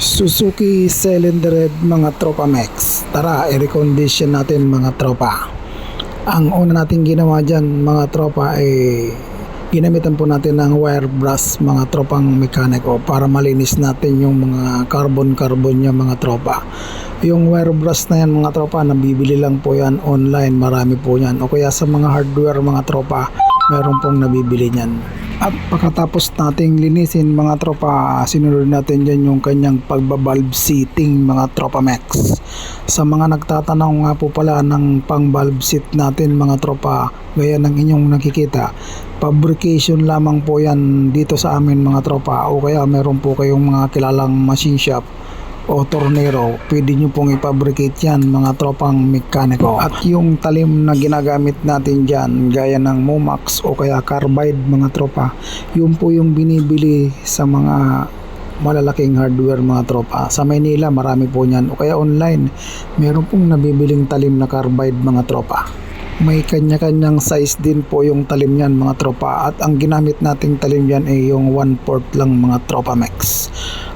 Suzuki Cylinder mga tropa max. Tara, i-recondition natin mga tropa. Ang una nating ginawa dyan mga tropa ay ginamitan po natin ng wire brush mga tropang mekaniko para malinis natin yung mga carbon-carbon niya mga tropa. Yung wire brush na yan mga tropa, nabibili lang po yan online, marami po yan. O kaya sa mga hardware mga tropa, meron pong nabibili niyan. At pagkatapos nating linisin mga tropa, sinunod natin dyan yung kanyang pagbabalb seating mga tropa max. Sa mga nagtatanong nga po pala ng pang valve seat natin mga tropa, gaya ng inyong nakikita, fabrication lamang po yan dito sa amin mga tropa o kaya meron po kayong mga kilalang machine shop o tornero, pwede nyo pong ipabricate yan mga tropang mekaniko. At yung talim na ginagamit natin dyan, gaya ng Momax o kaya Carbide mga tropa, yun po yung binibili sa mga malalaking hardware mga tropa. Sa Maynila marami po niyan o kaya online, meron pong nabibiling talim na Carbide mga tropa. May kanya-kanyang size din po yung talim niyan mga tropa at ang ginamit nating talim yan ay yung 1 port lang mga tropa max.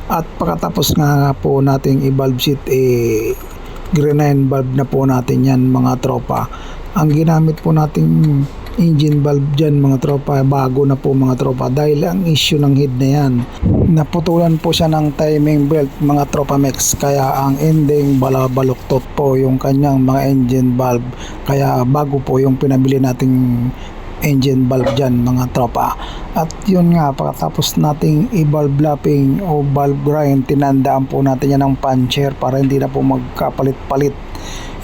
At pagkatapos nga po nating i-valve sheet eh grenine valve na po natin yan mga tropa. Ang ginamit po nating engine valve dyan mga tropa bago na po mga tropa dahil ang issue ng head na yan naputulan po siya ng timing belt mga tropa max kaya ang ending balabaluktot po yung kanyang mga engine valve kaya bago po yung pinabili nating engine valve dyan mga tropa. At yun nga pagkatapos nating i-valve lapping o valve grind tinandaan po natin yan ng puncher para hindi na po magkapalit-palit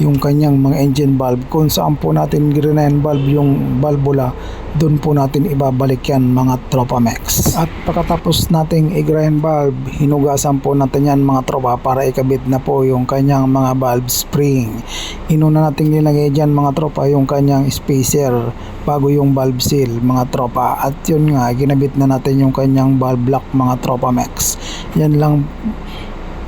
yung kanyang mga engine valve kung saan po natin grind valve yung valvula doon po natin ibabalik yan mga tropa max. At pagkatapos nating i-grind valve hinugasan po natin yan mga tropa para ikabit na po yung kanyang mga valve spring. Inuna natin nilagay dyan mga tropa yung kanyang spacer bago yung valve seal mga tropa at yun nga ginabit na natin yung kanyang valve lock mga tropa max yan lang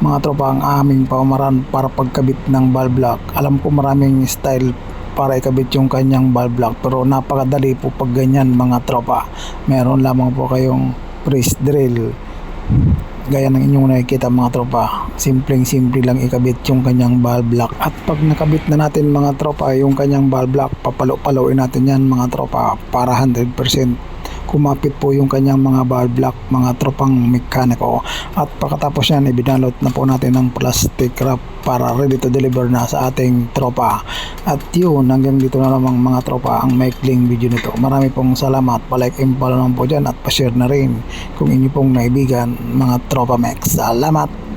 mga tropa ang aming pamaran para pagkabit ng valve lock. Alam ko maraming style para ikabit yung kanyang valve lock pero napakadali po pag ganyan mga tropa. Meron lamang po kayong press drill gaya ng inyong nakikita mga tropa simpleng simple lang ikabit yung kanyang valve lock at pag nakabit na natin mga tropa yung kanyang valve lock papalo-paloin natin yan mga tropa para 100% kumapit po yung kanyang mga valve lock, mga tropang mekaniko. At pagkatapos yan, ibinalot na po natin ng plastic wrap para ready to deliver na sa ating tropa. At yun, hanggang dito na lamang mga tropa ang maikling video nito. Marami pong salamat. Palike and follow naman po dyan at pa-share na rin kung inyo pong naibigan mga tropa max. Salamat!